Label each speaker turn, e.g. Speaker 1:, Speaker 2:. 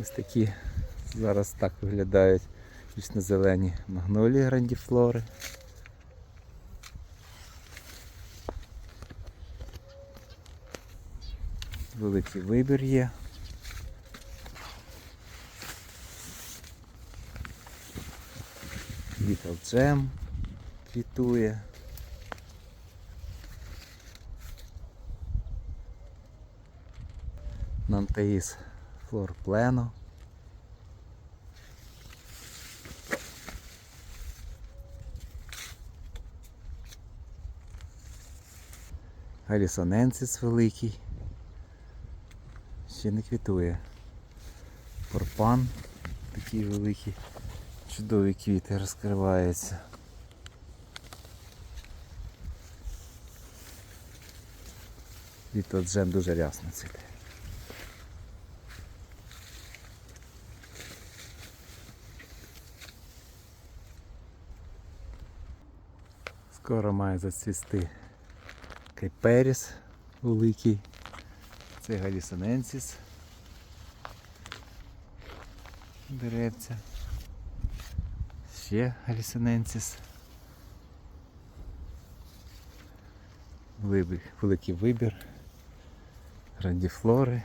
Speaker 1: Ось такі зараз так виглядають вічно-зелені магнолії грандіфлори. Великий вибір є. Джем квітує. Нантеїс Флор Плено. Великий. Ще не квітує. Порпан такий великий. Чудові квіти розкриваються. Літо джем дуже рясно цвіте. Скоро має зацвісти кайперіс великий. Це галісоненсіс. Деревця. Ще галісоненсіс. Великий вибір. Грандіфлори.